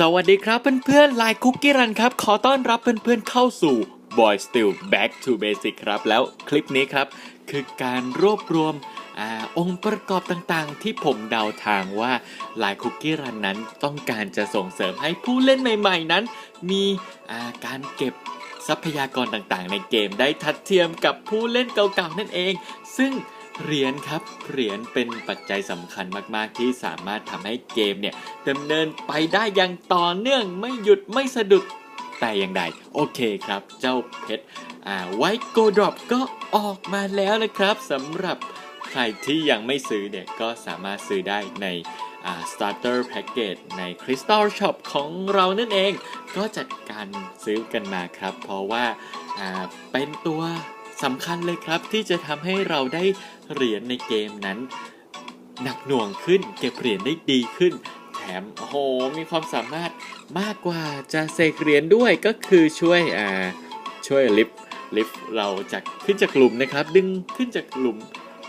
สวัสดีครับเพื่อนๆลน์คุกกี้รันครับ ขอต้อนรับเพื่อนๆเข้าสู่ Boy Still Back to Basic ครับ แล้วคลิปนี้ครับ คือการรวบรวมอองค์ประกอบต่างๆ ที่ผมเดาทางว่าลน์คุกกี้รันนั้นต้องการจะส่งเสริมให้ผู้เล่นใหม่ๆ นั้น มีการเก็บทรัพยากรต่างๆ ในเกมได้ทัดเทียมกับผู้เล่นเก่าๆนั่นเอง ซึ่ง เหรียญครับ เหรียญเป็นปัจจัยสำคัญมาก ๆ ที่สามารถทำให้เกมเนี่ยดำเนินไปได้อย่างต่อเนื่องไม่หยุดไม่สะดุดแต่อย่างใดโอเคครับ เจ้าเพชรอ่าไวโกดรอปก็ออกมาแล้วนะครับสำหรับใครที่ยังไม่ซื้อเนี่ยก็สามารถซื้อได้ในอ่า starter package ใน Crystal Shop ของเรานั่นเอง ก็จัดการซื้อกันมาครับ เพราะว่าอ่าเป็นตัว สำคัญเลยครับที่จะทำให้เราได้เหรียญในเกมนั้น หนักหน่วงขึ้นเก็บเหรียญได้ดีขึ้น แถมโอ้โหมีความสามารถมากกว่าจะเสกเหรียญด้วยก็คือช่วยอ่าช่วยลิฟต์ลิฟต์เราจากขึ้นจากหลุมนะครับ ดึงขึ้นจากหลุม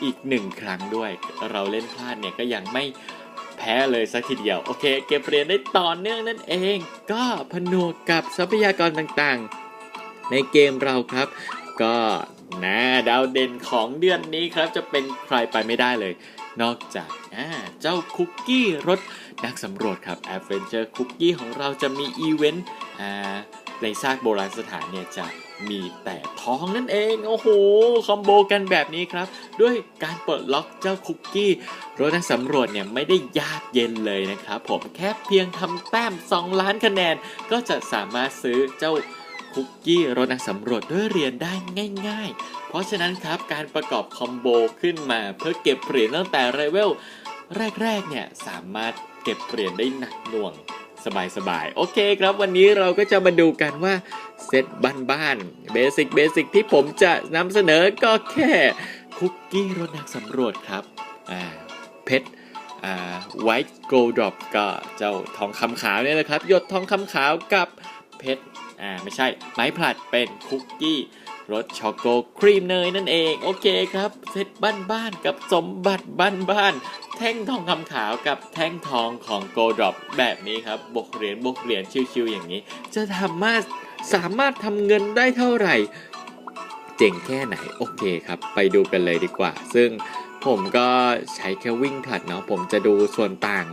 อีกหนึ่งครั้งด้วย เราเล่นพลาดเนี่ยก็ยังไม่แพ้เลยสักทีเดียว โอเค เก็บเหรียญได้ต่อเนื่องนั่นเอง ก็ผนวกกับทรัพยากรต่างๆ ในเกมเราครับ ก็ นะดาวเด่นของเดือนนี้ครับจะเป็นใครไปไม่ได้เลย นอกจากเจ้าคุกกี้รถนักสำรวจครับ Adventure Cookie ของเราจะมีอีเวนต์ในซากโบราณสถานเนี่ยจะมีแต่ท้องนั่นเอง โอ้โห คอมโบกันแบบนี้ครับ ด้วยการเปิดล็อกเจ้าคุกกี้รถนักสำรวจเนี่ยไม่ได้ยากเย็นเลยนะครับ ผมแค่เพียงทำแต้ม 2 ล้านคะแนน ก็จะสามารถซื้อเจ้า คุกกี้รถนักสำรวจด้วยเหรียญได้ง่าย ๆ เพราะฉะนั้นครับการประกอบคอมโบขึ้นมาเพื่อเก็บเหรียญตั้งแต่เลเวลแรกๆเนี่ยสามารถเก็บเหรียญได้หนักหน่วงสบายๆ โอเคครับวันนี้เราก็จะมาดูกันว่าเซตบ้านๆเบสิกเบสิกที่ผมจะนำเสนอก็แค่คุกกี้รถนักสำรวจครับอ่าเพชรอ่าไวท์โกลดรอปก็เจ้าทองคำขาวเนี่ยนะครับหยดทองคำขาวกับเพชร อ่าไม่ใช่ไม้ผลัดเป็นคุกกี้รสช็อกโกครีมเนยนั่นเอง โอเคครับเซตบ้านๆกับสมบัติบ้านๆแท่งทองคำขาวกับแท่งทองของโกลดรอปแบบนี้ครับบกเหรียญบกเหรียญชิวๆอย่างนี้ จะทำมาสามารถทำเงินได้เท่าไหร่ เจ๋งแค่ไหน โอเคครับ ไปดูกันเลยดีกว่า ซึ่งผมก็ใช้แค่วิ่งผลัดเนาะผมจะดูส่วนต่าง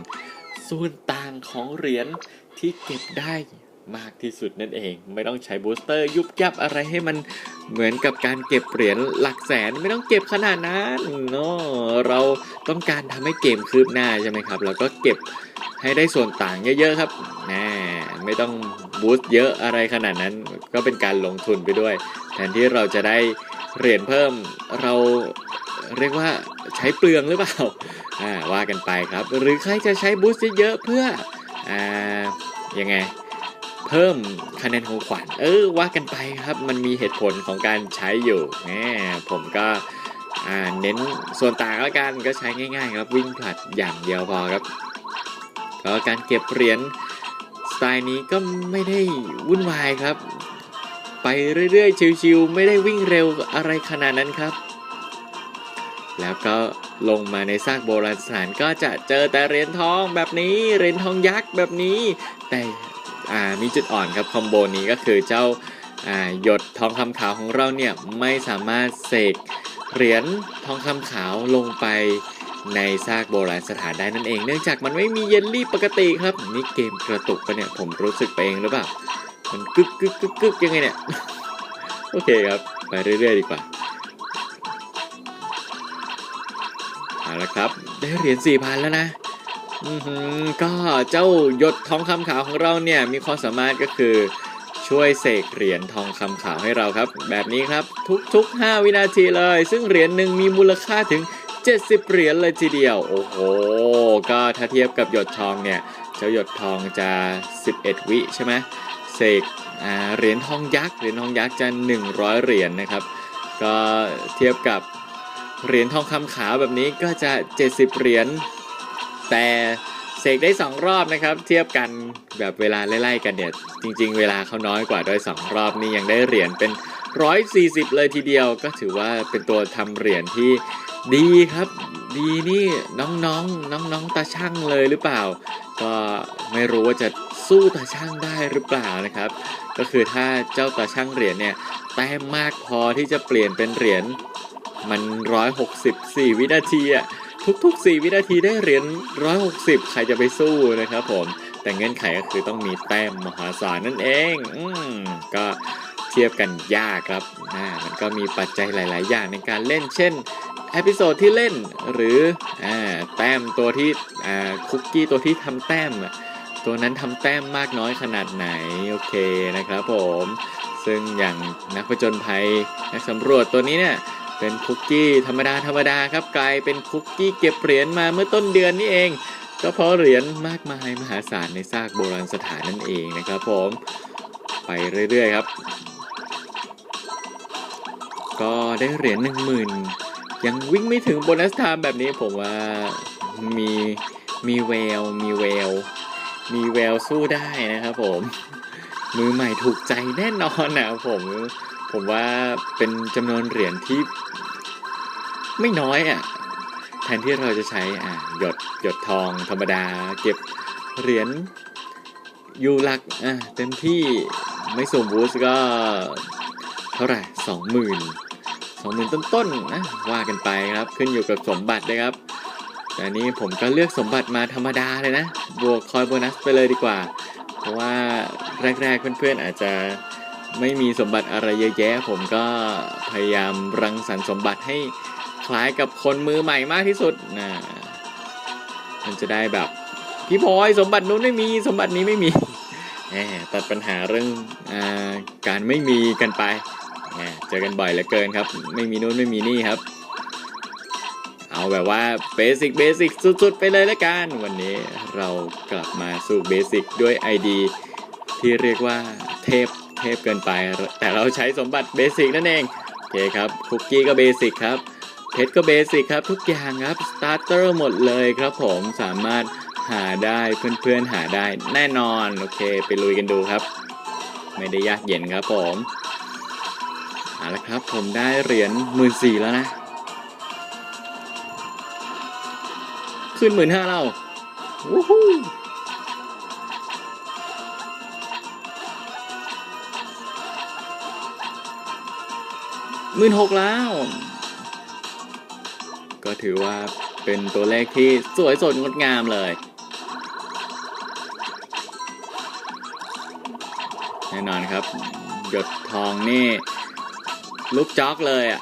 ส่วนต่างของเหรียญที่เก็บได้ มากที่สุดนั่นเอง ไม่ต้องใช้บูสเตอร์ยุบยับอะไรให้มันเหมือนกับการเก็บเหรียญหลักแสนไม่ต้องเก็บขนาดนั้นเนาะเราต้องการทำให้เกมคืบหน้าใช่ไหมครับ แล้วก็เก็บให้ได้ส่วนต่างเยอะๆครับแน่ไม่ต้องบูสต์เยอะอะไรขนาดนั้นก็เป็นการลงทุนไปด้วย แทนที่เราจะได้เหรียญเพิ่มเราเรียกว่าใช้เปลืองหรือเปล่าว่ากันไปครับ หรือใครจะใช้บูสต์เยอะๆเพื่ออ่ายังไง พิ่มคะแนนของขวัญเออว่ากันไปครับมันมีเหตุผลของการใช้อยู่แหมผมก็เน้นส่วนต่างแล้วกันก็ใช้ง่าย ๆ ครับวิ่งผลัดอย่างเดียวพอครับก็การเก็บเหรียญสไตล์นี้ก็ไม่ได้วุ่นวายครับ ไปเรื่อย ๆ ชิวๆไม่ได้วิ่งเร็วอะไรขนาดนั้นครับ แล้วก็ลงมาในซากโบราณสถานก็จะเจอแต่เหรียญทองแบบนี้เหรียญทองยักษ์แบบนี้ แต่ อ่ามีจุดอ่อนครับคอมโบนี้ก็คือเจ้าอ่าหยดทองคำขาวของเราเนี่ยไม่สามารถเสกเหรียญทองคำขาวลงไปในซากโบราณสถานได้นั่นเอง เนื่องจากมันไม่มีเยลลี่ปกติครับนี่เกมกระตุกปะเนี่ยผมรู้สึกไปเองหรือเปล่ามันกึกกึกกึกกึกยังไงเนี่ยโอเคครับไปเรื่อย ๆ ดีกว่าเอาละครับ ได้เหรียญสี่พันแล้วนะ ก็เจ้าหยดทองคำขาวของเราเนี่ยมีความสามารถก็คือช่วยเสกเหรียญทองคำขาวให้เราครับ แบบนี้ครับทุกๆ 5 วินาทีเลย ซึ่งเหรียญหนึ่งมีมูลค่าถึง 70 เหรียญเลยทีเดียว โอ้โห ก็ถ้าเทียบกับหยดทองเนี่ย เจ้าหยดทองจะ 11 วิใช่ไหมเสกเหรียญทองยักษ์เหรียญทองยักษ์จะ 100 เหรียญนะครับ ก็เทียบกับเหรียญทองคำขาวแบบนี้ก็จะ 70 เหรียญ แต่เสกได้ 2 รอบนะครับ เทียบกันแบบเวลาไล่ๆกันเนี่ยจริง ๆ เวลาเขาน้อยกว่าด้วย 2 รอบนี่ยังได้เหรียญเป็น 140 เลยทีเดียว ก็ถือว่าเป็นตัวทำเหรียญที่ดีครับ ดีนี่น้องๆน้องๆตาช่างเลยหรือเปล่า ก็ไม่รู้ว่าจะสู้ตาช่างได้หรือเปล่านะครับ ก็คือถ้าเจ้าตาช่างเหรียญเนี่ยแต้มมากพอที่จะเปลี่ยนเป็นเหรียญมัน 164 วินาทีอะ ทุกๆ 4 วินาทีได้เหรียญ160 ใครจะไปสู้นะครับผม แต่เงื่อนไขก็คือต้องมีแต้มมหาศาลนั่นเองอืมก็เทียบกันยากครับอ่ามันก็มีปัจจัยหลาย ๆ อย่างในการเล่น เช่นเอพิโซดที่เล่นหรืออ่าแต้มตัวที่อ่าคุกกี้ตัวที่ทำแต้มตัวนั้นทำแต้มมากน้อยขนาดไหน โอเคนะครับผม ซึ่งอย่างนักผจญภัยนักสำรวจตัวนี้เนี่ย เป็นคุกกี้ธรรมดาธรรมดาครับกลายเป็นคุกกี้เก็บเหรียญมาเมื่อต้นเดือนนี่เอง ก็เพราะเหรียญมากมายมหาศาลในซากโบราณสถานนั่นเองนะครับผมไปเรื่อยๆครับ ก็ได้เหรียญหนึ่งหมื่นยังวิ่งไม่ถึงโบนัสไทม์แบบนี้ผมว่ามีมีแววมีแววมีแววสู้ได้นะครับผม มือใหม่ถูกใจแน่นอนนะผม ผมว่าเป็นจำนวนเหรียญที่ไม่น้อยอะ แทนที่เราจะใช้อะหยดหยดทองธรรมดา เก็บเหรียญอยู่หลักอะเต็มที่ไม่สมบูรณ์ก็เท่าไหร่สองหมื่นสองหมื่นต้นๆนะว่ากันไปครับขึ้นอยู่กับสมบัตินะครับ แต่นี้ผมก็เลือกสมบัติมาธรรมดาเลยนะ บวกคอยโบนัสไปเลยดีกว่า เพราะว่าแรกๆเพื่อนๆอาจจะ ไม่มีสมบัติอะไรเยอะแยะ ผมก็พยายามรังสรรค์สมบัติให้คล้ายกับคนมือใหม่มากที่สุดนะมันจะได้แบบพี่พลอยสมบัตินู้นไม่มีสมบัตินี้ไม่มีแหมตัดปัญหาเรื่องอการไม่มีกันไปเจอกันบ่อยเหลือเกินครับ ไม่มีนู้นไม่มีนี่ครับ เอาแบบว่าเบสิกเบสิกสุดๆ ไปเลยละกัน วันนี้เรากลับมาสู่เบสิกด้วย ID ที่เรียกว่าเทพ เทพเกินไป แต่เราใช้สมบัติเบสิกนั่นเอง โอเคครับ คุกกี้ก็เบสิกครับ เพชรก็เบสิกครับ ทุกอย่างครับ สตาร์เตอร์หมดเลยครับผม สามารถหาได้เพื่อนๆหาได้แน่นอน โอเค ไปลุยกันดูครับ ไม่ได้ยากเย็นครับผมเอาละครับ ผมได้เหรียญหมื่นสี่แล้วนะ ขึ้นหมื่นห้าแล้ววู้ฮู้ หมื่นหกแล้ว ก็ถือว่าเป็นตัวเลขที่สวยสดงดงามเลย แน่นอนครับ หยดทองนี่ลุกจ๊อกเลยอะ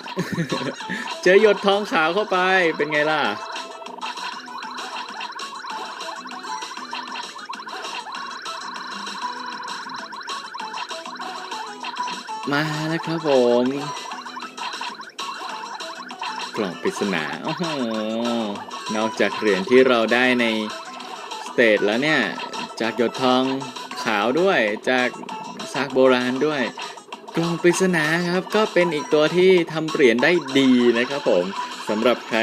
เจอหยดทองขาวเข้าไปเป็นไงล่ะมาแล้วครับผม ล่องปริศนา โอ้โห นอกจากเหรียญที่เราได้ในสเตจแล้วเนี่ย จากหยดทองขาวด้วย จากซากโบราณด้วย กล่องปริศนาครับ ก็เป็นอีกตัวที่ทำเหรียญได้ดีนะครับผมสำหรับใคร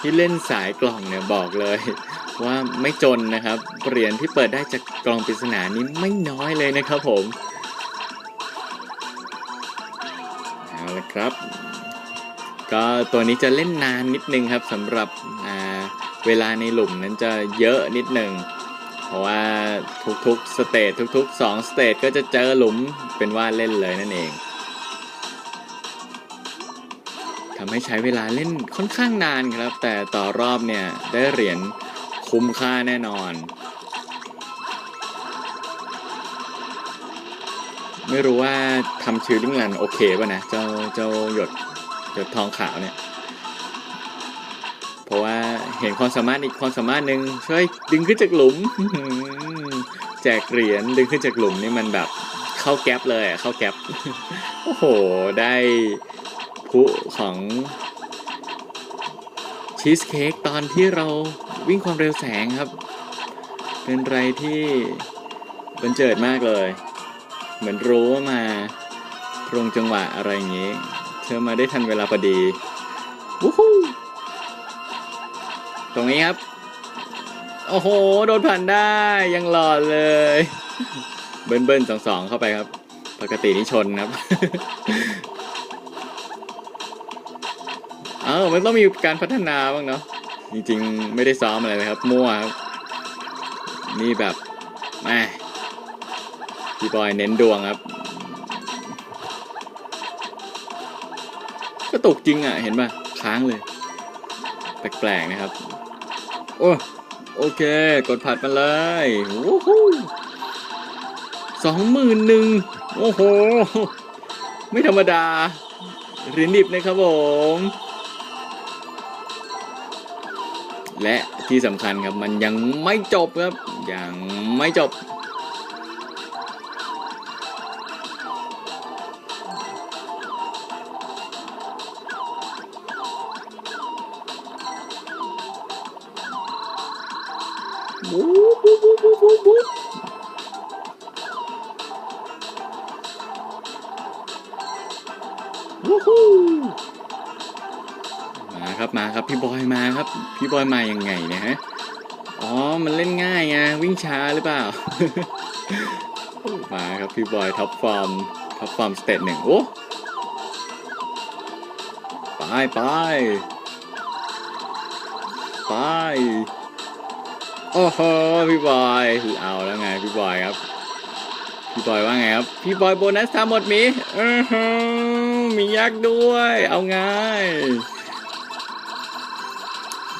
ที่เล่นสายกล่องเนี่ยบอกเลย ว่าไม่จนนะครับ เหรียญที่เปิดได้จากกล่องปริศนานี้ไม่น้อยเลยนะครับผม เอาละครับ ก็ตัวนี้จะเล่นนานนิดนึงครับสำหรับเวลาในหลุมนั้นจะเยอะนิดนึงเพราะว่าทุกๆสเตจทุกๆ2สเตจก็จะเจอหลุมเป็นว่าเล่นเลยนั่นเองทำให้ใช้เวลาเล่นค่อนข้างนานครับ แต่ต่อรอบเนี่ยได้เหรียญคุ้มค่าแน่นอน ไม่รู้ว่าทำชิลลิ่งรันโอเคป่ะนะ เจ้าเจ้าหยด หยดทองขาวเนี่ย เพราะว่าเห็นความสามารถอีกความสามารถหนึ่งช่วยดึงขึ้นจากหลุมแจกเหรียญดึงขึ้นจากหลุมนี่มันแบบเข้าแก๊ปเลยอะเข้าแก๊ปโอ้โห ได้ผู้ของชีสเค้กตอนที่เราวิ่งความเร็วแสงครับ เป็นไรที่บันเจิดมากเลย เหมือนรู้ว่ามาตรงจังหวะอะไรอย่างงี้ ธอมาได้ทันเวลาพอดีวู้ฮู้ตรงนี้ครับ โอ้โห โดนผ่านได้ยังหลอดเลย เบิ้ลเบิ้ลสองสองเข้าไปครับ ปกตินี่ชนครับ เอ้ามันต้องมีการพัฒนาบ้างเนาะจริงๆ ไม่ได้ซ้อมอะไรเลยครับ มั่วครับ นี่แบบแหมพี่บอยเน้นดวงครับ ตกจริงอะ เห็นป่ะ ค้างเลย แปลกๆนะครับ โอ้โอเค กดผัดมาเลยวู้ฮู้สองหมื่นหนึ่งโอ้โห ไม่ธรรมดาเรียญดิบนะครับผม และที่สำคัญครับมันยังไม่จบครับ ยังไม่จบ วู้วู้วู้วู้วู้วู้วู้ฮู้มาครับมาครับพี่บอยมาครับ พี่บอยมายังไงเนี่ยฮะอ๋อมันเล่นง่ายไงวิ่งช้าหรือเปล่า มาครับพี่บอยท็อปฟอร์มท็อปฟอร์มสเตตหนึ่งโอ้ไปไปไป โอ้โหพี่บอยเอาแล้วไงพี่บอยครับ พี่บอยว่าไงครับ พี่บอยโบนัสทำหมดมีอือหือมียักษ์ด้วย เอาไง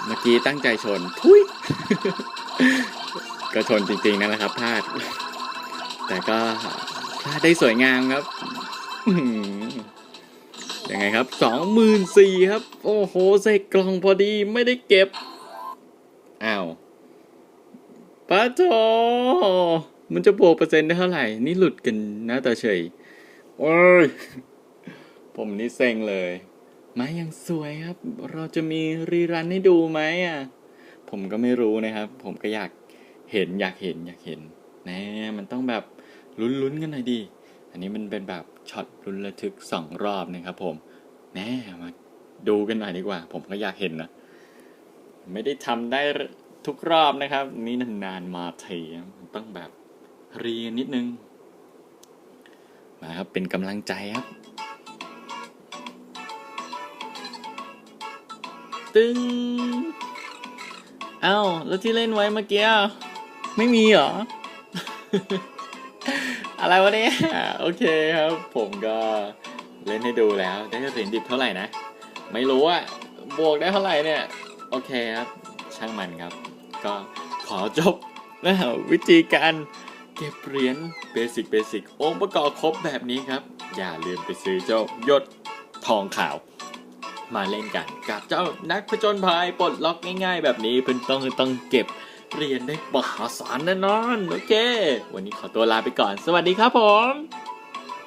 เมื่อกี้ตั้งใจชน ทุยก็ชนจริงๆนั่นแหละครับพลาด แต่ก็พลาดได้สวยงามครับยังไงครับสองหมื่นสี่ครับ โอ้โหใส่กล่องพอดีไม่ได้เก็บ อ้าว ป้า โถมันจะบวกเปอร์เซ็นต์ได้เท่าไหร่ นี่หลุดกันหน้าตาเฉย โอ้ย ผมนี่เซ็งเลย มายังสวยครับ เราจะมีรีรันให้ดูไหมอะ ผมก็ไม่รู้นะครับ ผมก็อยากเห็นอยากเห็นอยากเห็นแน่มันต้องแบบลุ้นๆกันหน่อยดี อันนี้มันเป็นแบบช็อตลุ้นระทึกสองรอบนะครับผมแน่มาดูกันหน่อยดีกว่า ผมก็อยากเห็นนะ ไม่ได้ทำได้ ทุกรอบนะครับ นี่นานๆมาทีต้องแบบเรียนนิดนึง มาครับ เป็นกำลังใจครับ ตึงเอ้า แล้วที่เล่นไว้เมื่อกี้อะไม่มีเหรอ อะไรวะเนี่ย โอเคครับ ผมก็เล่นให้ดูแล้ว ได้เหรียญดิบเท่าไหร่นะ ไม่รู้อะบวกได้เท่าไหร่เนี่ย โอเคครับ ช่างมันครับ ก็ขอจบนะวิธีการเก็บเหรียญเบสิกเบสิกองค์ประกอบครบแบบนี้ครับ อย่าลืมไปซื้อเจ้ายศทองขาวมาเล่นกันกับเจ้านักผจญภัยปลดล็อกง่ายๆ แบบนี้เพิ่นต้องต้องเก็บเรียญได้มหาศาลแน่นอน โอเค วันนี้ขอตัวลาไปก่อน สวัสดีครับผม